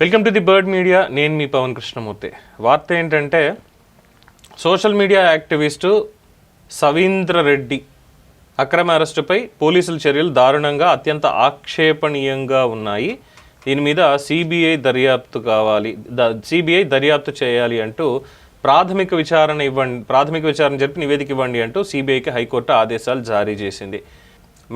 Welcome to the bird media. నేను మీ పవన్ కృష్ణమూర్తి. వార్త ఏంటంటే social media activist Savindra Reddy అక్రమ అరెస్టుపై పోలీసుల చర్యలు దారుణంగా అత్యంత ఆక్షేపణీయంగా ఉన్నాయి. దీని మీద సిబిఐ దర్యాప్తు కావాలి సిబిఐ దర్యాప్తు చేయాలి అంటూ ప్రాథమిక విచారణ ఇవ్వండి ప్రాథమిక విచారణ జరిపి నివేదిక ఇవ్వండి అంటూ సిబిఐకి హైకోర్టు ఆదేశాలు జారీ చేసింది.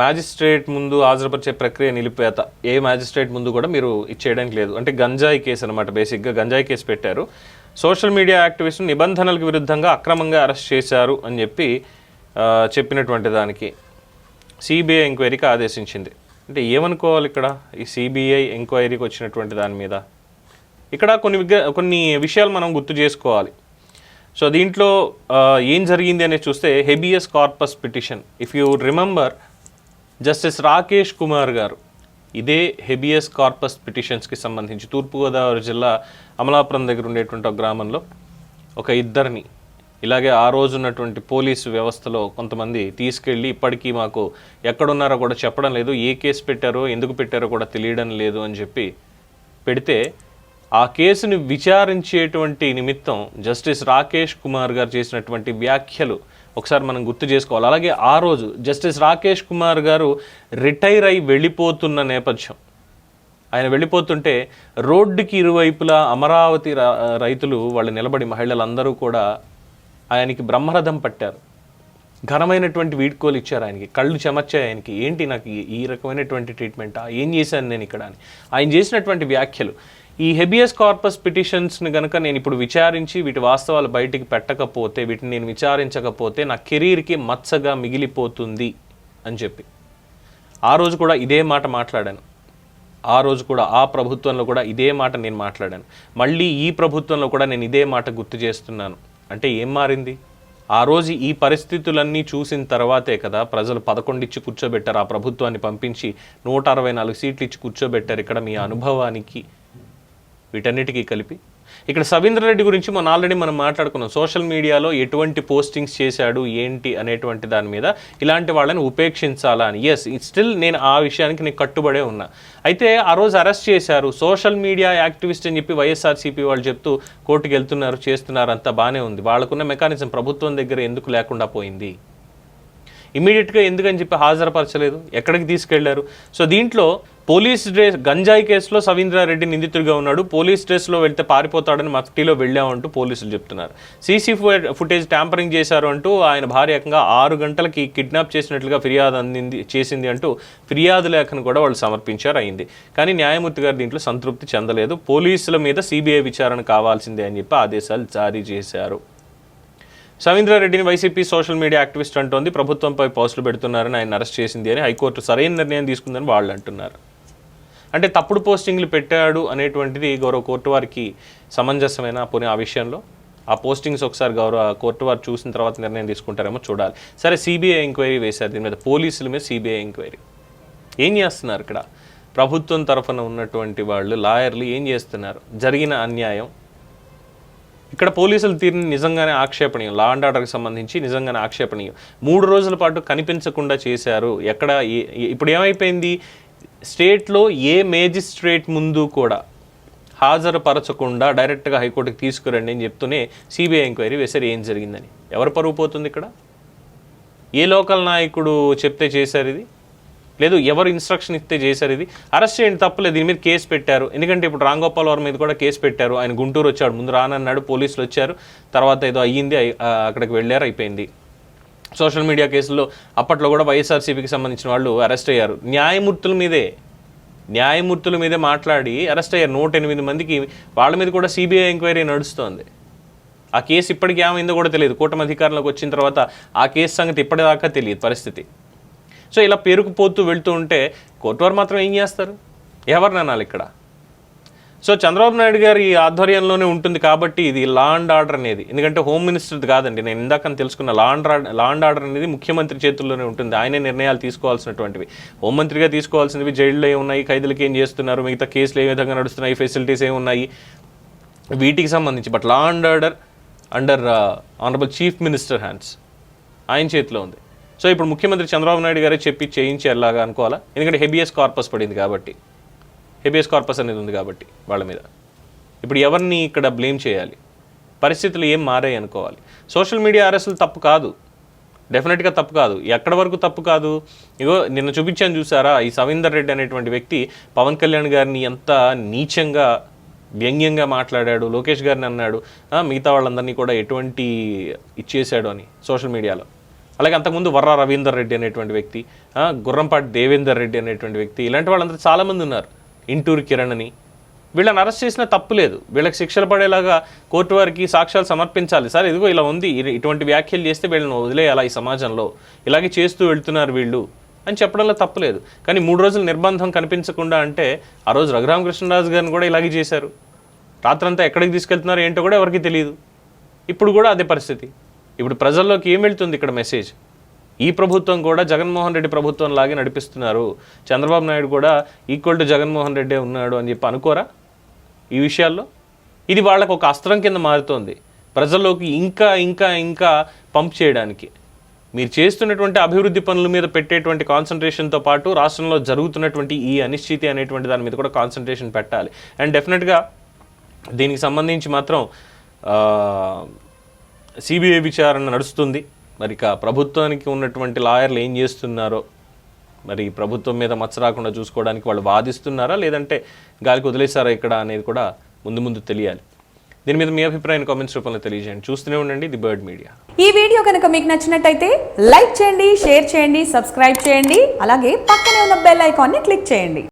మ్యాజిస్ట్రేట్ ముందు హాజరుపరిచే ప్రక్రియ నిలిపేత. ఏ మ్యాజిస్ట్రేట్ ముందు కూడా మీరు ఇచ్చేయడానికి లేదు. అంటే గంజాయి కేసు అనమాట బేసిక్గా గంజాయి కేసు పెట్టారు. సోషల్ మీడియా యాక్టివిస్ట్ నిబంధనలకు విరుద్ధంగా అక్రమంగా అరెస్ట్ చేశారు అని చెప్పి చెప్పినటువంటి దానికి సిబిఐ ఎంక్వైరీకి ఆదేశించింది. అంటే ఏమనుకోవాలి ఇక్కడ? ఈ సిబిఐ ఎంక్వైరీకి వచ్చినటువంటి దాని మీద. ఇక్కడ కొన్ని విగ్ర కొన్ని విషయాలు మనం గుర్తు చేసుకోవాలి. సో దీంట్లో ఏం జరిగింది అనేది చూస్తే habeas corpus petition. If you remember justice Rakesh Kumar garu ఇదే హెబియస్ కార్పస్ పిటిషన్స్కి సంబంధించి తూర్పుగోదావరి జిల్లా అమలాపురం దగ్గర ఉండేటువంటి ఒక గ్రామంలో ఒక ఇద్దరిని ఇలాగే ఆ రోజు ఉన్నటువంటి పోలీసు వ్యవస్థలో కొంతమంది తీసుకెళ్ళి ఇప్పటికీ మాకు ఎక్కడున్నారో కూడా చెప్పడం లేదు ఏ కేసు పెట్టారో ఎందుకు పెట్టారో కూడా తెలియడం లేదు అని చెప్పి పెడితే ఆ కేసుని విచారించేటువంటి నిమిత్తం జస్టిస్ రాకేష్ కుమార్ గారు చేసినటువంటి వ్యాఖ్యలు ఒకసారి మనం గుర్తు చేసుకోవాలి. అలాగే ఆ రోజు జస్టిస్ రాకేష్ కుమార్ గారు రిటైర్ అయి వెళ్ళిపోతున్న నేపథ్యం. ఆయన వెళ్ళిపోతుంటే రోడ్డుకి ఇరువైపులా అమరావతి రైతులు వాళ్ళు నిలబడి మహిళలందరూ కూడా ఆయనకి బ్రహ్మరథం పట్టారు. ఘనమైనటువంటి వీడ్కోలు ఇచ్చారు ఆయనకి. కళ్ళు చెమచ్చాయి ఆయనకి. ఏంటి నాకు ఈ- ఈ రకమైనటువంటి ట్రీట్మెంటా ఏం చేశాను నేను ఇక్కడ అని? ఆయన చేసినటువంటి వ్యాఖ్యలు ఈ హెబియస్ కార్పస్ పిటిషన్స్ని కనుక నేను ఇప్పుడు విచారించి వీటి వాస్తవాలు బయటికి పెట్టకపోతే వీటిని నేను విచారించకపోతే నా కెరీర్కి మచ్చగా మిగిలిపోతుంది అని చెప్పి. ఆ రోజు కూడా ఇదే మాట మాట్లాడాను. ఆ రోజు కూడా ఆ ప్రభుత్వంలో కూడా ఇదే మాట నేను మాట్లాడాను. మళ్ళీ ఈ ప్రభుత్వంలో కూడా నేను ఇదే మాట గుర్తు చేస్తున్నాను. అంటే ఏం మారింది? ఆ రోజు ఈ పరిస్థితులన్నీ చూసిన తర్వాతే కదా ప్రజలు పదకొండు ఇచ్చి కూర్చోబెట్టారు ఆ ప్రభుత్వాన్ని పంపించి నూట అరవై నాలుగు సీట్లు ఇచ్చి కూర్చోబెట్టారు ఇక్కడ మీ అనుభవానికి. వీటన్నిటికీ కలిపి. ఇక్కడ సవీంద్రరెడ్డి గురించి మనం ఆల్రెడీ మనం మాట్లాడుకున్నాం. సోషల్ మీడియాలో ఎటువంటి పోస్టింగ్స్ చేశాడు ఏంటి అనేటువంటి దాని మీద ఇలాంటి వాళ్ళని ఉపేక్షించాలా అని. ఎస్ స్టిల్ నేను ఆ విషయానికి నేను కట్టుబడే ఉన్నా. అయితే ఆ రోజు అరెస్ట్ చేశారు. సోషల్ మీడియా యాక్టివిస్ట్ అని చెప్పి వైఎస్ఆర్సీపీ వాళ్ళు చెప్తూ కోర్టుకు వెళ్తున్నారు చేస్తున్నారు అంతా బాగానే ఉంది. వాళ్ళకున్న మెకానిజం ప్రభుత్వం దగ్గర ఎందుకు లేకుండా పోయింది? ఇమీడియట్గా ఎందుకని చెప్పి హాజరుపరచలేదు ఎక్కడికి తీసుకెళ్ళారు? సో దీంట్లో పోలీస్ డ్రెస్ గంజాయి కేసులో సవీంద్రారెడ్డి నిందితుడిగా ఉన్నాడు. పోలీస్ డ్రెస్లో వెళ్తే పారిపోతాడని మఫ్టీలో వెళ్ళామంటూ పోలీసులు చెప్తున్నారు. సీసీ ఫుటేజ్ ట్యాంపరింగ్ చేశారు అంటూ ఆయన భార్య ఏకంగా ఆరు గంటలకి కిడ్నాప్ చేసినట్లుగా ఫిర్యాదు అందింది చేసింది అంటూ ఫిర్యాదు లేఖను కూడా వాళ్ళు సమర్పించారు అయింది. కానీ న్యాయమూర్తి గారు దీంట్లో సంతృప్తి చెందలేదు. పోలీసుల మీద సిబిఐ విచారణ కావాల్సిందే అని చెప్పి ఆదేశాలు జారీ చేశారు. సవీంద్రారెడ్డిని వైసీపీ సోషల్ మీడియా యాక్టివిస్ట్ అంటోంది. ప్రభుత్వంపై పోస్టులు పెడుతున్నారని ఆయన అరెస్ట్ చేసింది అని హైకోర్టు సరైన నిర్ణయం తీసుకుందని వాళ్ళు అంటున్నారు. అంటే తప్పుడు పోస్టింగ్లు పెట్టాడు అనేటువంటిది గౌరవ కోర్టు వారికి సమంజసమైన పోనీ ఆ విషయంలో? ఆ పోస్టింగ్స్ ఒకసారి గౌరవ కోర్టు వారు చూసిన తర్వాత నిర్ణయం తీసుకుంటారేమో చూడాలి. సరే సిబిఐ ఎంక్వైరీ వేశారు దీని మీద. పోలీసుల మీద సిబిఐ ఎంక్వైరీ. ఏం చేస్తున్నారు ఇక్కడ? ప్రభుత్వం తరఫున ఉన్నటువంటి వాళ్ళు లాయర్లు ఏం చేస్తున్నారు? జరిగిన అన్యాయం ఇక్కడ పోలీసులు తీరిని నిజంగానే ఆక్షేపణీయం. లా అండ్ ఆర్డర్కి సంబంధించి నిజంగానే ఆక్షేపణీయం. మూడు రోజుల పాటు కనిపించకుండా చేశారు. ఎక్కడ ఏ- ఇప్పుడు ఏమైపోయింది? స్టేట్లో ఏ మేజిస్ట్రేట్ ముందు కూడా హాజరుపరచకుండా డైరెక్ట్గా హైకోర్టుకి తీసుకురండి అని చెప్తూనే సిబిఐ ఎంక్వైరీ వేశారు. ఏం జరిగిందని? ఎవరు పరువు పోతుంది ఇక్కడ? ఏ లోకల్ నాయకుడు చెప్తే చేశారు ఇది? లేదు ఎవరు ఇన్స్ట్రక్షన్ ఇస్తే చేశారు ఇది. అరెస్ట్ చేయండి తప్పలేదు దీని మీద కేసు పెట్టారు. ఎందుకంటే ఇప్పుడు రాంగోపాల్ వారి మీద కూడా కేసు పెట్టారు. ఆయన గుంటూరు వచ్చాడు. ముందు రానన్నాడు పోలీసులు వచ్చారు. తర్వాత ఏదో అయ్యింది అక్కడికి వెళ్ళారు అయిపోయింది. సోషల్ మీడియా కేసుల్లో అప్పట్లో కూడా వైఎస్ఆర్సీపీకి సంబంధించిన వాళ్ళు అరెస్ట్ అయ్యారు. న్యాయమూర్తుల మీదే న్యాయమూర్తుల మీదే మాట్లాడి అరెస్ట్ అయ్యారు. నూట ఎనిమిది మందికి వాళ్ళ మీద కూడా సిబిఐ ఎంక్వైరీ నడుస్తోంది. ఆ కేసు ఇప్పటికి ఏమైందో కూడా తెలియదు. కూటమి అధికారంలోకి వచ్చిన తర్వాత ఆ కేసు సంగతి ఇప్పటిదాకా తెలియదు పరిస్థితి. సో ఇలా పేరుకుపోతూ వెళ్తూ ఉంటే కోర్టు వారు మాత్రం ఏం చేస్తారు? ఎవరిని అనాలి ఇక్కడ? సో చంద్రబాబు నాయుడు గారి ఆధ్వర్యంలోనే ఉంటుంది కాబట్టి ఇది లా అండ్ ఆర్డర్ అనేది. ఎందుకంటే హోమ్ మినిస్టర్ కాదండి. నేను ఇందాక తెలుసుకున్న law and order law and order అనేది ముఖ్యమంత్రి చేతుల్లోనే ఉంటుంది. ఆయనే నిర్ణయాలు తీసుకోవాల్సినటువంటివి. హోంమంత్రిగా తీసుకోవాల్సినవి జైల్లో ఏమున్నాయి ఖైదీలకి ఏం చేస్తున్నారు? మిగతా కేసులు ఏ విధంగా నడుస్తున్నాయి? ఫెసిలిటీస్ ఏమున్నాయి వీటికి సంబంధించి. But law and order under honourable chief minister hands ఆయన చేతిలో ఉంది. సో ఇప్పుడు ముఖ్యమంత్రి చంద్రబాబు నాయుడు గారే చెప్పి చేయించేలాగా అనుకోవాలా? ఎందుకంటే హెబియస్ కార్పస్ పడింది కాబట్టి. హెబియస్ కార్పస్ అనేది ఉంది కాబట్టి వాళ్ళ మీద. ఇప్పుడు ఎవరిని ఇక్కడ బ్లేమ్ చేయాలి? పరిస్థితులు ఏం మారాయి అనుకోవాలి. సోషల్ మీడియా అరెస్టులు తప్పు కాదు. డెఫినెట్గా తప్పు కాదు. ఎక్కడ వరకు తప్పు కాదు? ఇగో నిన్న చూపించాను చూసారా? ఈ సవీందర్ రెడ్డి అనేటువంటి వ్యక్తి పవన్ కళ్యాణ్ గారిని ఎంత నీచంగా వ్యంగ్యంగా మాట్లాడాడు లోకేష్ గారిని అన్నాడు. మిగతా వాళ్ళందరినీ కూడా ఎటువంటి ఇచ్చేసాడు అని సోషల్ మీడియాలో. అలాగే అంతకుముందు వర్ర రవీందర్ రెడ్డి అనేటువంటి వ్యక్తి గుర్రంపాటి దేవేందర్ రెడ్డి అనేటువంటి వ్యక్తి ఇలాంటి వాళ్ళందరూ చాలామంది ఉన్నారు. ఇంటూరు కిరణ్ అని. వీళ్ళని అరెస్ట్ చేసినా తప్పు లేదు. వీళ్ళకి శిక్షలు పడేలాగా కోర్టు వారికి సాక్ష్యాలు సమర్పించాలి. సార్ ఇదిగో ఇలా ఉంది. ఇటువంటి వ్యాఖ్యలు చేస్తే వీళ్ళని వదిలేయాలా ఈ సమాజంలో? ఇలాగే చేస్తూ వెళ్తున్నారు వీళ్ళు అని చెప్పడంలో తప్పలేదు కానీ మూడు రోజులు నిర్బంధం కనిపించకుండా అంటే ఆ రోజు రఘురామకృష్ణరాజు గారిని కూడా ఇలాగే చేశారు. రాత్రంతా ఎక్కడికి తీసుకెళ్తున్నారు ఏంటో కూడా ఎవరికి తెలియదు ఇప్పుడు కూడా అదే పరిస్థితి. ఇప్పుడు ప్రజల్లోకి ఏం వెళ్తుంది ఇక్కడ మెసేజ్? ఈ ప్రభుత్వం కూడా జగన్మోహన్ రెడ్డి ప్రభుత్వం లాగే నడిపిస్తున్నారు. చంద్రబాబు నాయుడు కూడా ఈక్వల్ టు జగన్మోహన్ రెడ్డే ఉన్నాడు అని చెప్పి అనుకోరా ఈ విషయాల్లో? ఇది వాళ్ళకు ఒక అస్త్రం కింద మారుతోంది. ప్రజల్లోకి ఇంకా ఇంకా ఇంకా పంప్ చేయడానికి. మీరు చేస్తున్నటువంటి అభివృద్ధి పనుల మీద పెట్టేటువంటి కాన్సన్ట్రేషన్తో పాటు రాష్ట్రంలో జరుగుతున్నటువంటి ఈ అనిశ్చితి అనేటువంటి దాని మీద కూడా కాన్సన్ట్రేషన్ పెట్టాలి. అండ్ డెఫినెట్గా దీనికి సంబంధించి మాత్రం సిబిఐ విచారణ నడుస్తుంది. మరి ఇక ప్రభుత్వానికి ఉన్నటువంటి లాయర్లు ఏం చేస్తున్నారో మరి ప్రభుత్వం మీద మచ్చ రాకుండా చూసుకోవడానికి వాళ్ళు వాదిస్తున్నారా? లేదంటే గాలికి వదిలేశారా ఇక్కడ అనేది కూడా ముందు ముందు తెలియాలి. దీని మీద మీ అభిప్రాయం కామెంట్స్ రూపంలో తెలియజేయండి. చూస్తూనే ఉండండి ది బర్డ్ మీడియా. ఈ వీడియో కనుక మీకు నచ్చినట్టయితే లైక్ చేయండి షేర్ చేయండి సబ్స్క్రైబ్ చేయండి అలాగే పక్కనే ఉన్న బెల్ ఐకాన్ని క్లిక్ చేయండి.